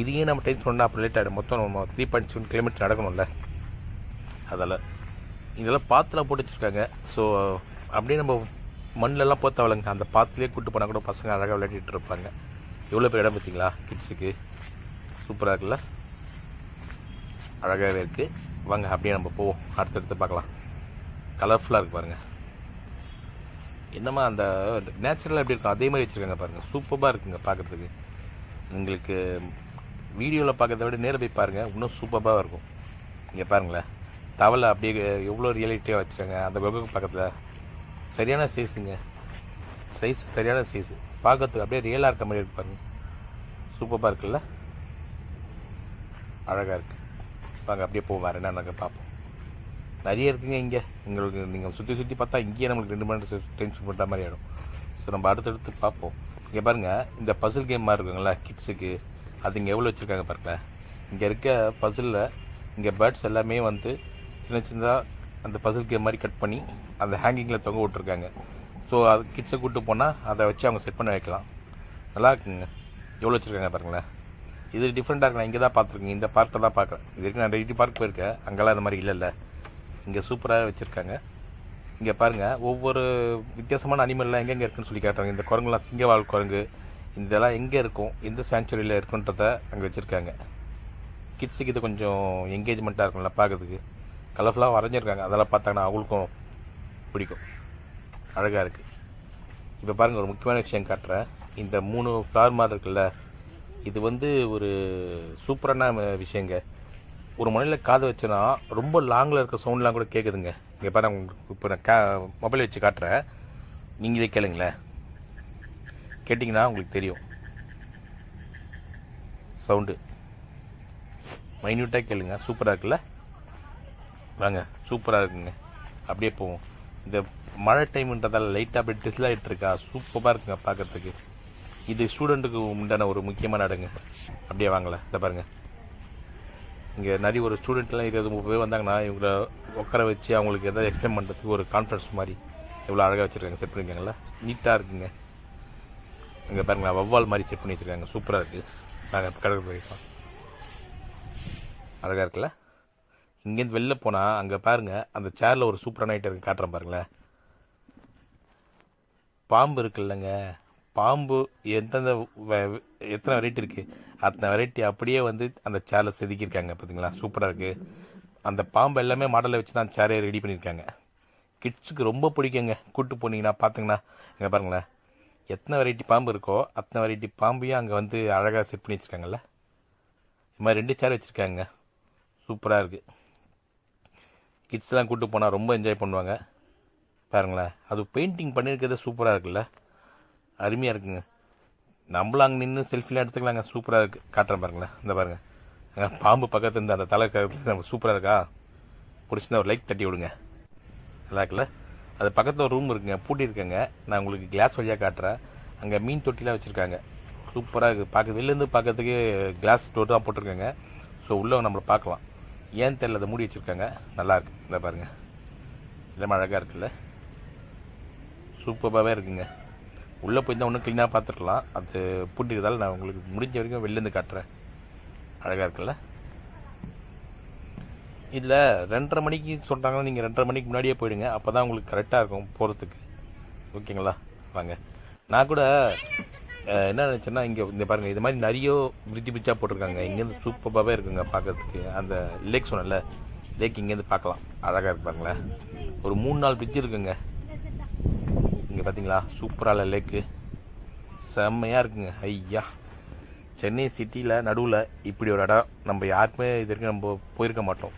இதையே நம்ம டைம் சொன்னால் அப்போ லேட் ஆகிடும் மொத்தம் நம்ம த்ரீ பாயிண்ட் செவன் கிலோமீட்டர் நடக்கணும்ல. அதில் இதெல்லாம் பாத்திரம் போட்டு வச்சுருக்காங்க. ஸோ அப்படியே நம்ம மண்ணிலலாம் போத்தவளங்க. அந்த பாத்துலேயே கூட்டு போனால் கூட பசங்க அழகாக விளையாடிட்டு இருப்பாங்க. எவ்வளோ பேர் இடம் பார்த்தீங்களா கிட்ஸுக்கு சூப்பராக இருக்குல்ல? அழகாகவே இருக்குது வாங்க அப்படியே நம்ம போவோம். அடுத்தடுத்து பார்க்கலாம். கலர்ஃபுல்லாக இருக்குது பாருங்கள் என்னம்மா அந்த நேச்சுரலாக எப்படி இருக்கும்? அதே மாதிரி வச்சுருக்காங்க பாருங்கள் சூப்பராக இருக்குங்க பார்க்குறதுக்கு. உங்களுக்கு வீடியோவில் பார்க்கறத விட நேரில் போய் பாருங்கள் இன்னும் சூப்பராக இருக்கும். இங்கே பாருங்களேன். தவளை அப்படியே எவ்வளோ ரியாலிட்டியாக வச்சுருக்காங்க. அந்த குகை பக்கத்தில். சரியான சைஸுங்க சைஸ் சரியான சைஸ் பார்க்கறதுக்கு அப்படியே ரியலாக இருக்க மாதிரி இருக்கு பாருங்கள் சூப்பராக இருக்குல்ல? அழகாக இருக்குது வாங்க அப்படியே போவோம். வேறு என்ன பார்ப்போம். நிறைய இருக்குங்க இங்கே. எங்களுக்கு நீங்கள் சுற்றி சுற்றி பார்த்தா இங்கேயே நம்மளுக்கு ரெண்டு மணி நேரம் டைம் ஸ்பெண்ட் பண்ணுற மாதிரி ஆகிடும் ஸோ நம்ம அடுத்தடுத்து பார்ப்போம். இங்கே பாருங்கள் இந்த பசில் கேம் மாதிரி இருக்குங்களா கிட்ஸுக்கு அது இங்கே எவ்வளோ வச்சுருக்காங்க பாருங்களேன். இங்கே இருக்க பசிலில் இங்கே பேர்ட்ஸ் எல்லாமே வந்து சின்ன சின்னதாக அந்த பசில் கேம் மாதிரி கட் பண்ணி அந்த ஹேங்கிங்கில் தொங்க விட்ருக்காங்க ஸோ அது கிட்ஸை கூப்பிட்டு போனால் அதை வச்சு அவங்க செட் பண்ணி வைக்கலாம். நல்லா இருக்குங்க. எவ்வளோ வச்சுருக்காங்க பாருங்களேன். இது டிஃப்ரெண்ட்டாக இருக்கு நான் இங்கே தான் பார்த்துருக்கேன். இந்த பார்க்கில் தான் பார்க்குறேன். இது வரைக்கும் நான் ரெட்டி பார்க் போயிருக்கேன். அங்கெல்லாம் இந்த மாதிரி இல்லைல்ல. இங்கே சூப்பராக வச்சுருக்காங்க. இங்கே பாருங்கள் ஒவ்வொரு வித்தியாசமான அனிமல்லாம் எங்கெங்கே இருக்குன்னு சொல்லி காட்டுறாங்க. இந்த குரங்குலாம் சிங்கவால் குரங்கு இதெல்லாம் எங்கே இருக்கும்? எந்த சாங்சுரியில் இருக்குன்றத அங்கே வச்சுருக்காங்க. கிட்ஸுக்கு இது கொஞ்சம் என்கேஜ்மெண்ட்டாக இருக்கும்ல பார்க்கறதுக்கு. கலர்ஃபுல்லாக வரைஞ்சிருக்காங்க. அதெல்லாம் பார்த்தாங்கன்னா அவங்களுக்கும் பிடிக்கும். அழகாக இருக்குது இப்போ பாருங்கள் ஒரு முக்கியமான விஷயம் காட்டுறேன். இந்த மூணு ஃப்ளார் மாதிரி இருக்குல்ல இது வந்து ஒரு சூப்பரான விஷயங்க. ஒரு மணியில் காது வச்சேன்னா ரொம்ப லாங்கில் இருக்க சவுண்ட்லாம் கூட கேட்குதுங்க இங்கே பாருங்க உங்களுக்கு இப்போ நான் கா மொபைல் வச்சு காட்டுறேன். நீங்களே கேளுங்களேன். கேட்டிங்கன்னா உங்களுக்கு தெரியும். சவுண்டு மைன்யூட்டாக கேளுங்க. சூப்பராக இருக்குல்ல? வாங்க சூப்பராக இருக்குங்க. அப்படியே போவோம். இந்த மழை டைம்ன்றதால லைட்டாக அப்படியே டிஸ்லாகிட்டு இருக்கா? சூப்பராக இருக்குங்க பார்க்கறதுக்கு இது ஸ்டூடெண்ட்டுக்கு உண்டான ஒரு முக்கியமான இடங்க அப்படியே வாங்கல இந்த பாருங்கள் இங்கே நிறைய ஒரு ஸ்டூடெண்ட்லாம் இருபது முப்பது பேர் வந்தாங்கன்னா இவங்கள உட்கார வச்சு அவங்களுக்கு எதாவது எக்ஸ்பிளைன் பண்ணுறதுக்கு ஒரு கான்ஃபரன்ஸ் மாதிரி எவ்வளோ அழகாக வச்சுருக்காங்க செட் பண்ணியிருக்காங்களா நீட்டாக இருக்குங்க. இங்கே பாருங்களேன் வவ்வால் மாதிரி செட் பண்ணி வச்சுருக்காங்க சூப்பராக இருக்குது நாங்கள் கடற்கரை போயிருக்கோம் அழகாக இருக்குல்ல? இங்கேருந்து வெளில போனால் அங்கே பாருங்கள் அந்த சேரில் ஒரு சூப்பரான ஐட்டம் காட்டுறேன் பாருங்களேன். பாம்பு இருக்குல்லங்க. பாம்பு எந்தெந்த எத்தனை வெரைட்டி இருக்குது அத்தனை வெரைட்டி அப்படியே வந்து அந்த சேரில் செதுக்கியிருக்காங்க பார்த்தீங்களா சூப்பராக இருக்குது அந்த பாம்பு எல்லாமே மாடலை வச்சு தான் சேரே ரெடி பண்ணியிருக்காங்க. கிட்ஸுக்கு ரொம்ப பிடிக்குங்க. கூப்பிட்டு போனீங்கன்னா பார்த்தீங்கன்னா இங்கே பாருங்களேன். எத்தனை வெரைட்டி பாம்பு இருக்கோ அத்தனை வெரைட்டி பாம்பையும் அங்கே வந்து அழகாக செட் பண்ணி வச்சுருக்காங்கல்ல? இது மாதிரி ரெண்டு சேர் வச்சுருக்காங்க. சூப்பராக இருக்குது கிட்ஸ்லாம் கூப்பிட்டு போனால் ரொம்ப என்ஜாய் பண்ணுவாங்க. பாருங்களேன். அது பெயிண்டிங் பண்ணியிருக்கிறது சூப்பராக இருக்குல்ல? அருமையாக இருக்குங்க. நம்மளும் அங்கே நின்று செல்ஃபிலாம் எடுத்துக்கலாங்க. சூப்பராக இருக்குது காட்டுறேன் பாருங்களேன். இந்த பாருங்கள் பாம்பு பக்கத்துல இருந்து அந்த தலை கழுத்துல நம்ம சூப்பராக இருக்கா? பிடிச்சிருந்தா ஒரு லைக் தட்டி விடுங்க. நல்லா இருக்குல்ல? அது பக்கத்தில் ஒரு ரூம் இருக்குங்க. பூட்டியிருக்கேங்க நான் உங்களுக்கு கிளாஸ் வழியாக காட்டுறேன். அங்கே மீன் தொட்டிலாம் வச்சுருக்காங்க. சூப்பராக இருக்குது பார்க்க வெளிலேருந்து பார்க்கறதுக்கு கிளாஸ் டோர் தான் போட்டிருக்காங்க. ஸோ உள்ளே நம்மளை பார்க்கலாம். ஏன் தெரியல. அதை மூடி வச்சுருக்காங்க. நல்லா இருக்கு. இந்த பாருங்க. எல்லாமே அழகாக இருக்குல்ல? சூப்பராகவே இருக்குங்க. உள்ளே போய் தான் ஒன்றும் க்ளீனாக பார்த்துருக்கலாம் அது பூட்டிக்கிறதால நான் உங்களுக்கு முடிஞ்ச வரைக்கும் வெளிலேருந்து காட்டுறேன். அழகாக இருக்குல்ல? இதில் ரெண்டரை மணிக்கு சொல்கிறாங்கன்னா நீங்கள் ரெண்டரை மணிக்கு முன்னாடியே போயிடுங்க. அப்போ தான் உங்களுக்கு கரெக்டாக இருக்கும் போகிறதுக்கு ஓகேங்களா? வாங்க. நான் கூட என்ன நினச்சேன்னா இங்கே இந்த பாருங்கள் இது மாதிரி நிறைய பிரிட்ஜ் பிரிட்ஜாக போட்டிருக்காங்க. இங்கேருந்து சூப்பராகவே இருக்குங்க பார்க்கறதுக்கு அந்த லேக் சொன்னல லேக் இங்கேருந்து பார்க்கலாம். அழகாக இருப்பாங்களே ஒரு மூணு நாலு பிரிட்ஜ் இருக்குங்க. இங்கே பார்த்தீங்களா சூப்பரான லேக்கு செம்மையாக இருக்குங்க. ஐயா. சென்னை சிட்டியில் நடுவில் இப்படி ஒரு இடம் நம்ம யாருக்குமே இது வரைக்கும் நம்ம போயிருக்க மாட்டோம்.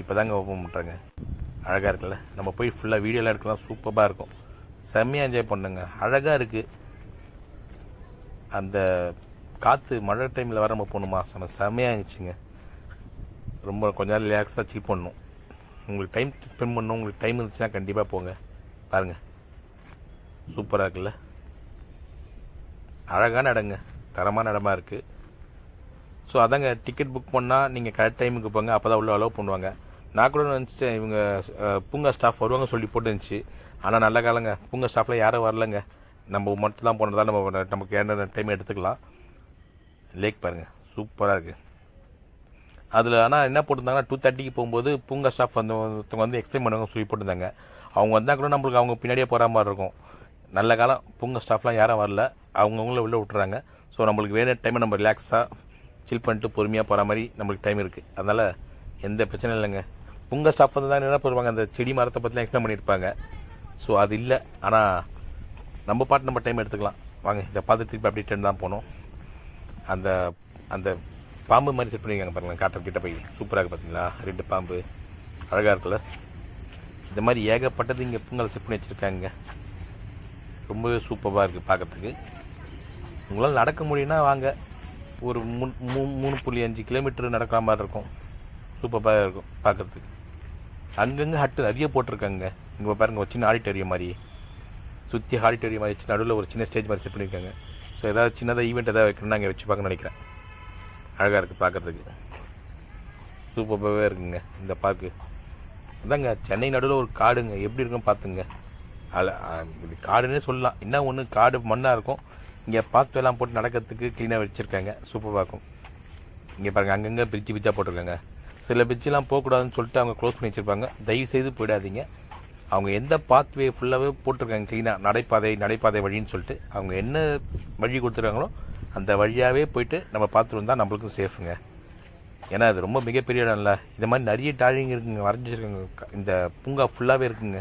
இப்போ தாங்க ஓப்பன் பண்ணுறாங்க அழகாக இருக்குல்ல? நம்ம போய் ஃபுல்லாக வீடியோலாம் எடுக்கலாம். சூப்பராக இருக்கும். செம்மையாக என்ஜாய் பண்ணுங்க. அழகாக இருக்குது அந்த காற்று மழை டைமில் வர நம்ம போகணுமா? செம்ம செம்மையாக இருந்துச்சுங்க. ரொம்ப கொஞ்ச நேரம் ரிலாக்ஸாக சில் பண்ணணும். உங்களுக்கு டைம் ஸ்பெண்ட் பண்ணணும். உங்களுக்கு டைம் இருந்துச்சுன்னா கண்டிப்பாக போங்க. பாருங்கள் சூப்பராக இருக்குல்ல? அழகான இடங்க. தரமான இடமா இருக்குது ஸோ அதாங்க டிக்கெட் புக் பண்ணால் நீங்கள் கரெக்ட் டைமுக்கு போங்க. அப்போ தான் உள்ள அலோவ் பண்ணுவாங்க. நான் கூட நினச்சிட்டேன் இவங்க பூங்கா ஸ்டாஃப் வருவாங்க சொல்லி போட்டுருந்துச்சு. ஆனால் நல்ல காலங்க. பூங்கா ஸ்டாஃபில் யாரும் வரலங்க. நம்ம மட்டும் தான் போனதால் நம்ம நமக்கு என்ன டைம் எடுத்துக்கலாம். லேக் பாருங்கள் சூப்பராக இருக்குது அதில் ஆனால் என்ன போட்டிருந்தாங்கன்னா டூ தேர்ட்டிக்கு போகும்போது பூங்கா ஸ்டாஃப் வந்து ஒருத்தவங்க வந்து எக்ஸ்பிளைன் பண்ணுவாங்க சொல்லி போட்டிருந்தாங்க. அவங்க வந்தால் கூட நம்மளுக்கு அவங்க பின்னாடியே போகிற மாதிரி இருக்கும். நல்ல காலம் பொங்க ஸ்டாஃப்லாம் யாரும் வரல. அவங்கவுங்கள உள்ளே விட்டுறாங்க. ஸோ நம்மளுக்கு வேணும் டைமை நம்ம ரிலாக்ஸாக சில் பண்ணிட்டு பொறுமையாக போகிற மாதிரி நம்மளுக்கு டைம் இருக்குது அதனால் எந்த பிரச்சனையும் இல்லைங்க. பொங்க ஸ்டாஃப் வந்து தான் என்ன பண்ணுவாங்க அந்த செடி மரத்தை பற்றிலாம் எக்ஸ்பிளைன் பண்ணியிருப்பாங்க. ஸோ அது இல்லை. ஆனால் நம்ம பாட்டு நம்ம டைம் எடுத்துக்கலாம். வாங்க இதை பார்த்து திருப்பி அப்படியே டென் தான் போகணும். அந்த அந்த பாம்பு மாதிரி செட் பண்ணியிருக்காங்க பாருங்கள் காட்டுற கிட்ட போய். சூப்பராக பார்த்தீங்களா ரெண்டு பாம்பு. அழகாக இருக்குல்ல? இந்த மாதிரி ஏகப்பட்டது இங்கே பொங்கல் செட் பண்ணி வச்சுருக்காங்க. ரொம்பவே சூப்பராக இருக்குது பார்க்கறதுக்கு உங்களால் நடக்க முடியும்னா வாங்க. ஒரு மூணு மூணு புள்ளி அஞ்சு கிலோமீட்டர் நடக்கிற மாதிரி இருக்கும். சூப்பராக இருக்கும் பார்க்குறதுக்கு அங்கங்கே ஹட்டு நிறைய போட்டிருக்காங்க. இங்கே பாருங்க ஒரு சின்ன ஆடிட்டோரியம் மாதிரி. சுற்றி ஆடிட்டோரியம் மாதிரி வச்சு நடுவில் ஒரு சின்ன ஸ்டேஜ் மாதிரி செட் பண்ணியிருக்காங்க ஸோ ஏதாவது சின்னதாக ஈவெண்ட் ஏதாவது வைக்கணும்னு அங்கே வச்சு பார்க்க நினைக்கிறேன். அழகாக இருக்குது பார்க்குறதுக்கு சூப்பராகவே இருக்குங்க இந்த பார்க்கு அதாங்க சென்னை நடுவில் ஒரு காடுங்க. எப்படி இருக்குன்னு பார்த்துங்க. அதில் இது காடுன்னே சொல்லலாம். என்ன ஒன்று காடு மண்ணாக இருக்கும். இங்கே பார்த்து எல்லாம் போட்டு நடக்கிறதுக்கு க்ளீனாக வச்சுருக்காங்க. சூப்பராக இருக்கும். இங்கே பாருங்கள் அங்கங்கே பிரிட்ஜு பிரிட்ஜாக போட்டிருக்காங்க. சில பிரிட்ஜெலாம் போகக்கூடாதுன்னு சொல்லிட்டு அவங்க க்ளோஸ் பண்ணி வச்சுருப்பாங்க. தயவு செய்து போயிடாதீங்க. அவங்க எந்த பாத்வே ஃபுல்லாகவே போட்டிருக்காங்க க்ளீனாக நடைபாதை நடைபாதை வழின்னு சொல்லிட்டு அவங்க என்ன வழி கொடுத்துருக்காங்களோ அந்த வழியாகவே போயிட்டு நம்ம பார்த்துட்டு வந்தால் நம்மளுக்கும் சேஃபுங்க ஏன்னா அது ரொம்ப மிகப்பெரிய இடம் இல்லை இந்த மாதிரி நிறைய டாலிங் இருக்குங்க வரைஞ்சி வச்சிருக்காங்க இந்த பூங்கா ஃபுல்லாகவே இருக்குங்க.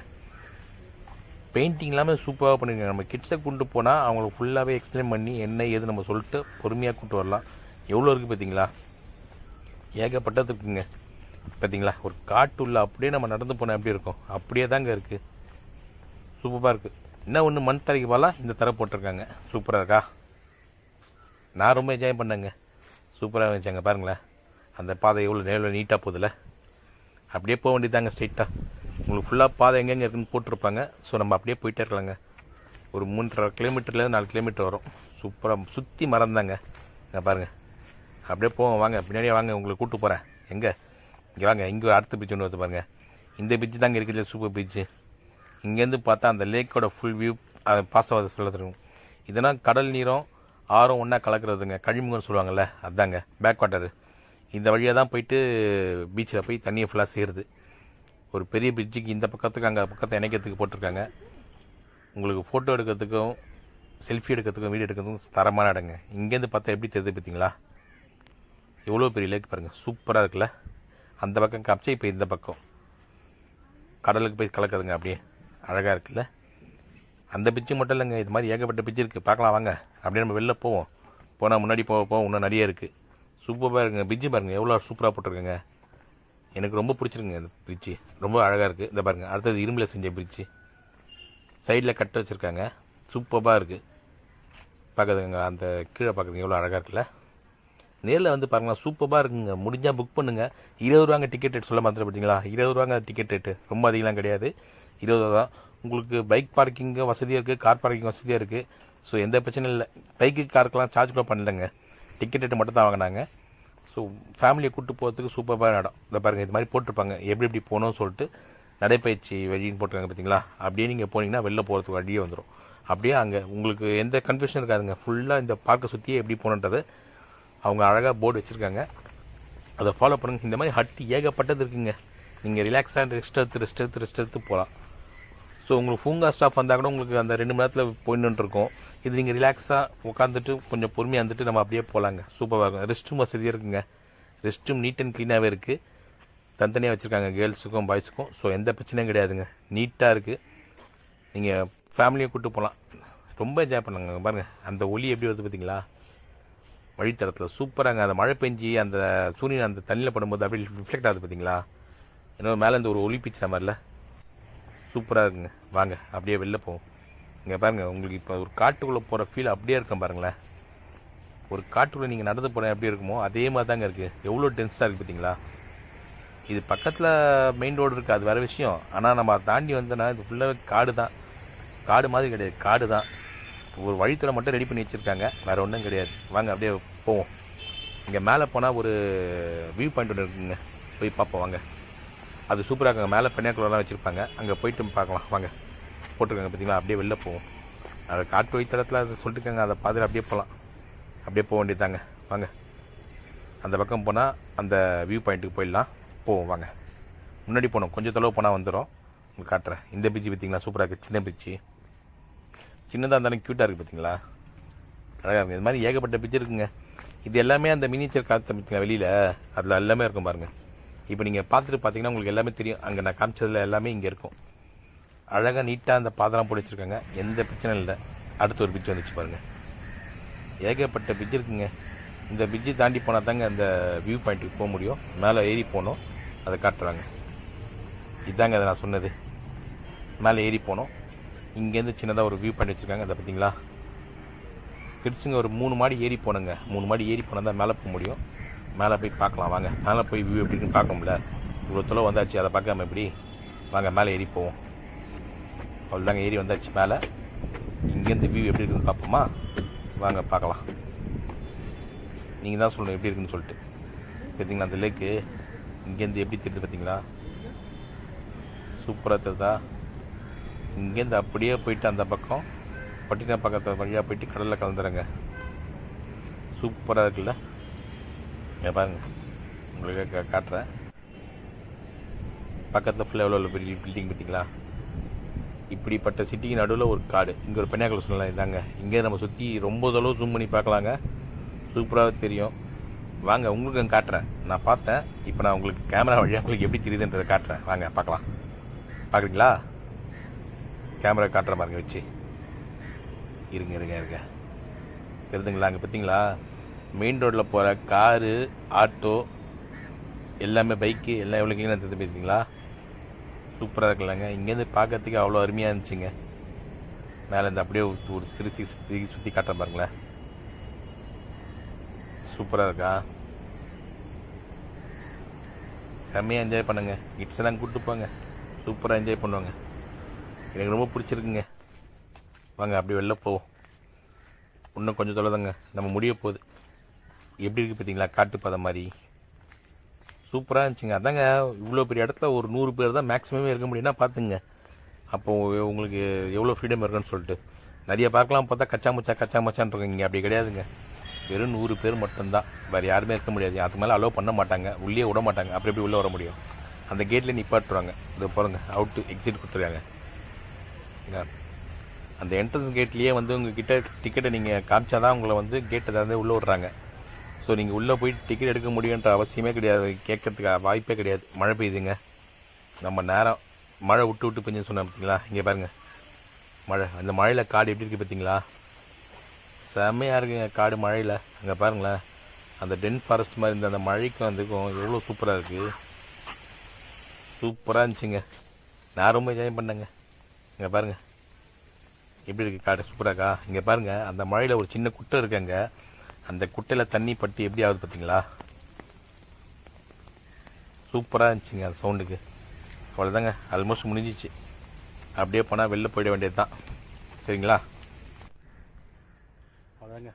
பெயிண்டிங் எல்லாமே சூப்பராக பண்ணியிருக்காங்க நம்ம கிட்ஸை கொண்டு போனால் அவங்களுக்கு ஃபுல்லாகவே எக்ஸ்பிளைன் பண்ணி என்ன ஏது நம்ம சொல்லிட்டு பொறுமையாக கூட்டு வரலாம். எவ்வளோ இருக்குது பார்த்தீங்களா ஏகப்பட்டது இருக்குங்க. பார்த்தீங்களா ஒரு காட்டுள்ள அப்படியே நம்ம நடந்து போனால் எப்படி இருக்கும்? அப்படியே தாங்க இருக்குது சூப்பராக இருக்குது என்ன ஒன்று மண் தரைக்கு போல இந்த தர போட்டிருக்காங்க. சூப்பராக இருக்கா? நான் ரொம்ப என்ஜாய் பண்ணேங்க. சூப்பராக இருந்துச்சாங்க பாருங்களேன். அந்த பாதை எவ்வளோ நேரில் நீட்டாக போகுதுல. அப்படியே போக வேண்டியதாங்க ஸ்ட்ரைட்டாக உங்களுக்கு ஃபுல்லாக பாதை எங்கெங்கே இருக்குன்னு போட்டிருப்பாங்க. ஸோ நம்ம அப்படியே போயிட்டே இருக்கலாங்க. ஒரு மூன்றரை கிலோமீட்டர்லேருந்து நாலு கிலோமீட்டர் வரும். சூப்பராக சுற்றி மறந்தாங்க இங்கே பாருங்கள் அப்படியே போவோம் வாங்க. பின்னாடியே வாங்க உங்களை கூப்பிட்டு போகிறேன் எங்கே? இங்கே வாங்க. இங்கே ஒரு அடுத்த பீச் ஒன்று வந்து பாருங்கள் இந்த பீச் தாங்க இருக்குது சூப்பர் பீச்சு இங்கேருந்து பார்த்தா அந்த லேக்கோட ஃபுல் வியூ அது பாசவாத சொல்ல தெரியும். இதெல்லாம் கடல் நீரும் ஆறும் ஒன்றா கலக்கிறதுங்க. கழிமுகம்னு சொல்லுவாங்கள்ல அதாங்க. பேக் வாட்டரு இந்த வழியாக தான் போயிட்டு பீச்சில் போய் தண்ணியை ஃபுல்லாக சேருது. ஒரு பெரிய பிரிட்ஜுக்கு இந்த பக்கத்துக்கு அங்கே பக்கத்தை இணைக்கிறதுக்கு போட்டிருக்காங்க. உங்களுக்கு ஃபோட்டோ எடுக்கிறதுக்கும் செல்ஃபி எடுக்கிறதுக்கும் வீடியோ எடுக்கிறதுக்கும் தரமான இடங்க. இங்கேருந்து பார்த்தா எப்படி தெரியுது பார்த்தீங்களா? எவ்வளோ பெரிய லேக் பாருங்கள் சூப்பராக இருக்குல்ல? அந்த பக்கம் காமிச்சா இப்போ இந்த பக்கம். கடலுக்கு போய் கலக்குதுங்க அப்படியே. அழகாக இருக்குல்ல? அந்த பிச்சு மட்டும் இல்லைங்க. இது மாதிரி ஏகப்பட்ட பிச்சு இருக்குது பார்க்கலாம் வாங்க. அப்படியே நம்ம வெளில போவோம். போனால் முன்னாடி போக போக இன்னும் நிறைய இருக்குது சூப்பராக இருக்குங்க. பிரிட்ஜு பாருங்கள் எவ்வளோ சூப்பராக போட்டிருக்குங்க. எனக்கு ரொம்ப பிடிச்சிருக்குங்க இந்த பிரிட்ஜு ரொம்ப அழகாக இருக்குது இந்த பாருங்கள் அடுத்தது இரும்பில் செஞ்ச பிரிட்ஜு சைடில் கட்ட வச்சுருக்காங்க. சூப்பராக இருக்குது பார்க்குறதுங்க அந்த கீழே பார்க்குறதுங்க எவ்வளோ அழகாக இருக்குல்ல. நேரில் வந்து பாருங்களா சூப்பராக இருக்குங்க. முடிஞ்சால் புக் பண்ணுங்கள் இருபது ரூபாங்க டிக்கெட் ரேட் சொல்ல மாத்திரம் பார்த்தீங்களா இருபது ரூபாங்க டிக்கெட் ரேட்டு ரொம்ப அதிகம்லாம் கிடையாது. இருபது ரூபா தான் உங்களுக்கு பைக் பார்க்கிங்கு வசதியாக இருக்குது கார் பார்க்கிங் வசதியாக இருக்குது ஸோ எந்த பிரச்சனையும் இல்லை. பைக்கு காருக்கெலாம் சார்ஜ் கூட பண்ணலங்க. டிக்கெட் ரேட்டு மட்டும் தான் வாங்கினாங்க. ஸோ ஃபேமிலியை கூப்பிட்டு போகிறதுக்கு சூப்பரான இடம். இந்த பாருங்கள் இது மாதிரி போட்டிருப்பாங்க. எப்படி எப்படி போகணும்னு சொல்லிட்டு நடைப்பயிற்சி வழின்னு போட்டிருக்காங்க பார்த்தீங்களா அப்படியே நீங்கள் போனீங்கன்னா வெளில போகிறதுக்கு வழியே வந்துடும் அப்படியே அங்கே உங்களுக்கு எந்த கன்ஃபியூஷன் இருக்காதுங்க. ஃபுல்லாக இந்த பார்க்கை சுற்றியே எப்படி போகணுன்றது அவங்க அழகாக போர்டு வச்சுருக்காங்க. அதை ஃபாலோ பண்ணுங்க. இந்த மாதிரி ஹட்டு ஏகப்பட்டது இருக்குங்க. நீங்கள் ரிலாக்ஸாக ரெஸ்ட் எடுத்து ரெஸ்ட் எடுத்து ரெஸ்ட் எடுத்து போகலாம் ஸோ உங்களுக்கு ஃபூங்கா ஸ்டாஃப் வந்தால் கூட உங்களுக்கு அந்த ரெண்டு மணி நேரத்தில் போயின்னு இருக்கும். இது நீங்கள் ரிலாக்ஸாக உட்காந்துட்டு கொஞ்சம் பொறுமையாக இருந்துட்டு நம்ம அப்படியே போகலாங்க சூப்பராக இருக்கும். ரெஸ்ட் ரூம் வசதியாக இருக்குங்க. ரெஸ்ட் ரூம் நீட் அண்ட் க்ளீனாகவே இருக்குது தனித்தனியாக வச்சுருக்காங்க கேர்ள்ஸுக்கும் பாய்ஸுக்கும் ஸோ எந்த பிரச்சனையும் கிடையாதுங்க. நீட்டாக இருக்குது நீங்கள் ஃபேமிலியை கூப்பிட்டு போகலாம் ரொம்ப என்ஜாய் பண்ணுங்க பாருங்கள் அந்த ஒலி எப்படி வருது பார்த்தீங்களா வழித்தடத்தில். சூப்பராங்க அந்த மழை பெஞ்சி அந்த சூரியன் அந்த தண்ணியில் படும்போது அப்படியே ரிஃப்ளெக்ட் ஆகுது பார்த்தீங்களா இன்னொரு மேலே இந்த ஒரு ஒளி பிச்சுற மாதிரில. சூப்பராக இருக்குங்க. வாங்க. அப்படியே வெளில போவோம். இங்கே பாருங்கள் உங்களுக்கு இப்போ ஒரு காட்டுக்குள்ளே போகிற ஃபீல் அப்படியே இருக்கும் பாருங்களேன். ஒரு காட்டுக்குள்ளே நீங்கள் நடந்து போகிறேன் எப்படி இருக்குமோ அதே மாதிரி தாங்க இருக்குது எவ்வளோ டென்ஸாக இருக்குது பார்த்தீங்களா இது பக்கத்தில் மெயின் ரோடு இருக்குது அது வேறு விஷயம். ஆனால் நம்ம அதை தாண்டி வந்தோன்னா இது ஃபுல்லாகவே காடு தான் காடு மாதிரி கிடையாது காடு தான் ஒரு வழித்தட மட்டும் ரெடி பண்ணி வச்சுருக்காங்க. வேறு ஒன்றும் கிடையாது. வாங்க அப்படியே போவோம். இங்கே மேலே போனால் ஒரு வியூ பாயிண்ட் ஒன்று இருக்குங்க. போய் பார்ப்போம் வாங்க. அது சூப்பராக இருக்குங்க. மேலே பெண்ணியாக்குலாம் வச்சுருப்பாங்க. அங்கே போயிட்டு பார்க்கலாம். வாங்க. போட்டிருக்காங்க பார்த்தீங்களா? அப்படியே வெளில போவோம். அதை காட்டு வழித்தடத்தில் அதை சொல்லிட்டுருக்காங்க அதை பார்த்துட்டு அப்படியே போகலாம் அப்படியே போக வேண்டியதாங்க வாங்க. அந்த பக்கம் போனால் அந்த வியூ பாயிண்ட்டுக்கு போயிடலாம். போவோம். வாங்க. முன்னாடி போனோம். கொஞ்சம் தொலைவு போனால் வந்துடும் உங்களுக்கு காட்டுறேன். இந்த பிரிட்ஜ் பார்த்திங்களா? சூப்பராக இருக்குது சின்ன பிரிட்ஜ் சின்னதாக இருந்தாலும் க்யூட்டாக இருக்குது பார்த்தீங்களா? அழகாக இருக்குது இது மாதிரி ஏகப்பட்ட பிரிட்ஜ் இருக்குங்க. இது எல்லாமே அந்த மினிச்சர் காற்று பார்த்தீங்களா? வெளியில். அதில் எல்லாமே இருக்கும் பாருங்கள் இப்போ நீங்கள் பார்த்துட்டு பார்த்தீங்கன்னா உங்களுக்கு எல்லாமே தெரியும். அங்கே நான் காமிச்சதில் எல்லாமே இங்கே இருக்கும். அழகாக நீட்டாக அந்த பாதெல்லாம் போட்டு வச்சுருக்காங்க. எந்த பிரச்சனையும் இல்லை. அடுத்து ஒரு பிரிட்ஜ் வந்துச்சு பாருங்கள் ஏகப்பட்ட பிரிட்ஜ் இருக்குங்க. இந்த பிரிட்ஜை தாண்டி போனால் தாங்க அந்த வியூ பாயிண்ட்டுக்கு போக முடியும். மேலே ஏறி போகணும் அதை காட்டுறாங்க. இதாங்க அதை நான் சொன்னது. மேலே ஏறி போனோம். இங்கேருந்து சின்னதாக ஒரு வியூ பாயிண்ட் வச்சுருக்காங்க. அதை பார்த்தீங்களா? கிட்ஸுங்க ஒரு மூணு மாடி ஏறி போனங்க. மூணு மாடி ஏறி போனால் தான் மேலே போக முடியும். மேலே போய் பார்க்கலாம். வாங்க. மேலே போய் வியூ எப்படின்னு பார்க்க முடியல இவ்வளோ தொலை வந்தாச்சு. அதை பார்க்காம எப்படி? வாங்க மேலே ஏறி போவோம். அவ்வளோதாங்க ஏறி வந்தாச்சு மேலே. இங்கேருந்து வியூ எப்படி இருக்குன்னு பார்ப்போமா? வாங்க பார்க்கலாம். நீங்கள் தான் சொல்லணும் எப்படி இருக்குன்னு சொல்லிட்டு. பார்த்தீங்களா அந்த லேக்கு இங்கேருந்து எப்படி தெரியுது பார்த்தீங்களா? சூப்பராக தெரியுதா? இங்கேருந்து அப்படியே போயிட்டு அந்த பக்கம் பட்டினம் பக்கத்து வழியாக போயிட்டு கடலில் கலந்துறங்க சூப்பராக இருக்குல்ல? பாருங்க உங்களுக்கு கா- காட்டுறேன். பக்கத்தில் ஃபுல்லாக எவ்வளோ பெரிய பில்டிங் பார்த்தீங்களா? இப்படிப்பட்ட சிட்டிக்கு நடுவில் ஒரு காடு. இங்கே ஒரு பெண்ணாக்கல் சொல்லலாம். இதாங்க இங்கே நம்ம சுற்றி ரொம்ப தளவு ஜூம் பண்ணி பார்க்கலாங்க. சூப்பராக தெரியும். வாங்க உங்களுக்கு காட்டுறேன். நான் பார்த்தேன். இப்போ நான் உங்களுக்கு கேமரா வழியாக உங்களுக்கு எப்படி தெரியுதுன்றதை காட்டுறேன். வாங்க பார்க்கலாம். பார்க்குறீங்களா? கேமரா காட்டுற பாருங்க வச்சு. இருங்க இருங்க இருங்க. தெரியுதுங்களா அங்கே பார்த்தீங்களா? மெயின் ரோட்டில் போகிற காரு ஆட்டோ எல்லாமே பைக்கு எல்லாம் எவ்வளோ கிளீனாக தெரிஞ்சு பார்த்தீங்களா சூப்பராக இருக்குல்லங்க இங்கேருந்து பார்க்கறதுக்கு அவ்வளோ அருமையாக இருந்துச்சுங்க. மேலே இந்த அப்படியே ஒரு திருச்சி சுற்றி சுற்றி காட்டுற பாருங்களேன். சூப்பராக இருக்கா? செம்மையாக என்ஜாய் பண்ணுங்க. கிட்ஸ் எல்லாம் கூப்பிட்டு போங்க. சூப்பராக என்ஜாய் பண்ணுவாங்க. எனக்கு ரொம்ப பிடிச்சிருக்குங்க. வாங்க அப்படி வெளில போவோம். இன்னும் கொஞ்சம் தொலைதாங்க நம்ம முடிய போகுது. எப்படி இருக்குது பார்த்தீங்களா காட்டு பதம் மாதிரி. சூப்பராக இருந்துச்சுங்க. அதாங்க இவ்வளோ பெரிய இடத்துல ஒரு நூறு பேர் தான் மேக்ஸிமமே இருக்க முடியும்னா பார்த்துங்க அப்போ உங்களுக்கு எவ்வளோ ஃப்ரீடம் இருக்குன்னு சொல்லிட்டு. நிறைய பார்க்கலாம் பார்த்தா கச்சா முச்சா கச்சா மச்சான் இருக்குங்க இங்கே அப்படி கிடையாதுங்க. வெறும் நூறு பேர் மட்டும்தான். வேறு யாருமே இருக்க முடியாது. அதுக்கு மேலே அலோவ் பண்ண மாட்டாங்க. உள்ளே விட மாட்டாங்க. அப்புறம் எப்படி உள்ளே வர முடியும்? அந்த கேட்லேயே நிப்பாட்டுருவாங்க இது பாருங்க அவுட்டு எக்ஸிட் கொடுத்துருக்காங்க. அந்த என்ட்ரன்ஸ் கேட்லேயே வந்து உங்ககிட்ட டிக்கெட்டை நீங்கள் காமிச்சா தான் உங்களை வந்து கேட்டை திறந்து உள்ளே விட்றாங்க. ஸோ நீங்கள் உள்ளே போய் டிக்கெட் எடுக்க முடியுன்ற அவசியமே கிடையாது. கேட்கறதுக்கு வாய்ப்பே கிடையாது. மழை பெய்யுதுங்க. நம்ம நேரம் மழை விட்டு விட்டு பெஞ்சு சொன்னேன் பார்த்தீங்களா இங்கே பாருங்கள் மழை. அந்த மழையில் காடு எப்படி இருக்குது பார்த்தீங்களா செம்மையாக இருக்குங்க காடு மழையில். அங்கே பாருங்களேன். அந்த டென் ஃபாரஸ்ட் மாதிரி இருந்த அந்த மழைக்கும் வந்துக்கும் எவ்வளோ சூப்பராக இருக்குது சூப்பராக இருந்துச்சுங்க. நான் ரொம்ப என்ஜாய் பண்ணேங்க. இங்கே பாருங்கள் எப்படி இருக்குது காடு? சூப்பராக்கா இங்கே பாருங்கள் அந்த மழையில் ஒரு சின்ன குட்டை இருக்குங்க அந்த குட்டையில் தண்ணி பட்டு எப்படி ஆகுது பார்த்தீங்களா சூப்பராக இருந்துச்சுங்க அந்த சவுண்டுக்கு. அவ்வளோதாங்க ஆல்மோஸ்ட் முடிஞ்சிச்சு. அப்படியே போனால் வெளில போயிட வேண்டியது தான் சரிங்களா? அதாங்க.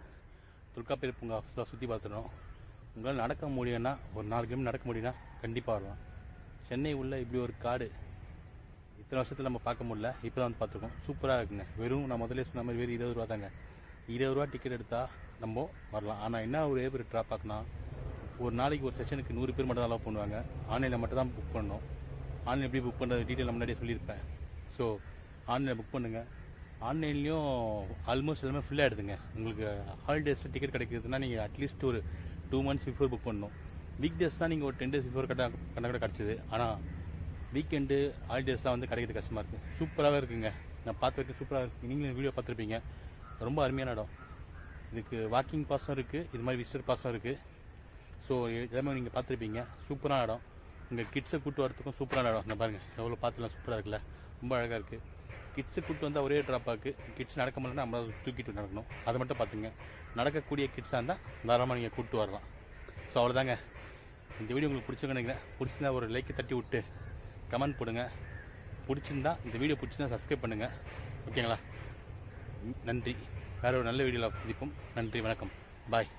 பேர் பூங்கா ஃபுல்லாக சுற்றி பார்த்துட்டோம். உங்களால் நடக்க முடியும்னா ஒரு நாலு கிலோமீட்டர் நடக்க முடியும்னா கண்டிப்பாக வரலாம் சென்னை உள்ள இப்படி ஒரு காடு இத்தனை வருஷத்தில் நம்ம பார்க்க முடியல. இப்போ தான் வந்து பார்த்துருக்கோம். சூப்பராக இருக்குங்க. வெறும் நான் முதல்ல சொன்ன மாதிரி வெறும் இருபது ரூபா தாங்க இருபது ரூபா டிக்கெட் எடுத்தால் நம்ம வரலாம். ஆனால் என்ன ஒரு ஒரு ட்ராப் ஒரு நாளைக்கு ஒரு செஷனுக்கு நூறு பேர் மட்டும் தான் அலோவ் பண்ணுவாங்க. ஆன்லைனில் மட்டும் தான் புக் பண்ணணும். ஆன்லைன் எப்படி புக் பண்ணுறது டீட்டெயில் முன்னாடியே சொல்லியிருப்பேன். ஸோ ஆன்லைனில் புக் பண்ணுங்கள் ஆன்லைன்லேயும் ஆல்மோஸ்ட் எல்லாமே ஃபுல்லாக எடுத்துங்க. உங்களுக்கு ஹாலிடேஸ் டிக்கெட் கிடைக்கிறதுனா நீங்கள் அட்லீஸ்ட் ஒரு டூ மந்த்ஸ் பிஃபோர் புக் பண்ணணும். வீக் டேஸ் தான் நீங்கள் ஒரு டென் டேஸ் பிஃபோர் கட்ட கண்ட கூட கிடச்சிது. ஆனால் வீக்கெண்டு ஹாலிடேஸ்லாம் வந்து கிடைக்கிறது கஷ்டமாக இருக்குது சூப்பராகவே இருக்குங்க. நான் பார்த்து வரைக்கும் சூப்பராக இருக்குது நீங்களும் வீடியோ பார்த்துருப்பீங்க. ரொம்ப அருமையான இடம். இதுக்கு வாக்கிங் பாஸும் இருக்குது இது மாதிரி விசிட்டர் பாஸும் இருக்குது ஸோ எல்லாமே நீங்கள் பார்த்துருப்பீங்க. சூப்பரான இடம். உங்கள் கிட்ஸை கூட்டு வரதுக்கும் சூப்பரான இடம். இந்த பாருங்கள் எவ்வளோ பார்த்துலாம் சூப்பராக இருக்குல்ல. ரொம்ப அழகாக இருக்குது கிட்ஸை கூட்டு வந்தால் ஒரே ட்ராப்பாக்கு கிட்ஸ் நடக்க முடியலன்னா நம்மளால தூக்கிட்டு நடக்கணும். அதை மட்டும் பார்த்துங்க. நடக்கக்கூடிய கிட்ஸாக இருந்தால் தாராளமாக நீங்கள் கூப்பிட்டு வரலாம். ஸோ அவ்வளோதாங்க இந்த வீடியோ உங்களுக்கு பிடிச்சிருக்குன்னு நினைக்கிறேன். பிடிச்சிருந்தா ஒரு லைக்கை தட்டி விட்டு கமெண்ட் போடுங்க. பிடிச்சிருந்தா இந்த வீடியோ பிடிச்சிருந்தா சப்ஸ்கிரைப் பண்ணுங்கள் ஓகேங்களா? நன்றி. வேற ஒரு நல்ல வீடியோவில் சந்திப்போம். நன்றி வணக்கம். பாய்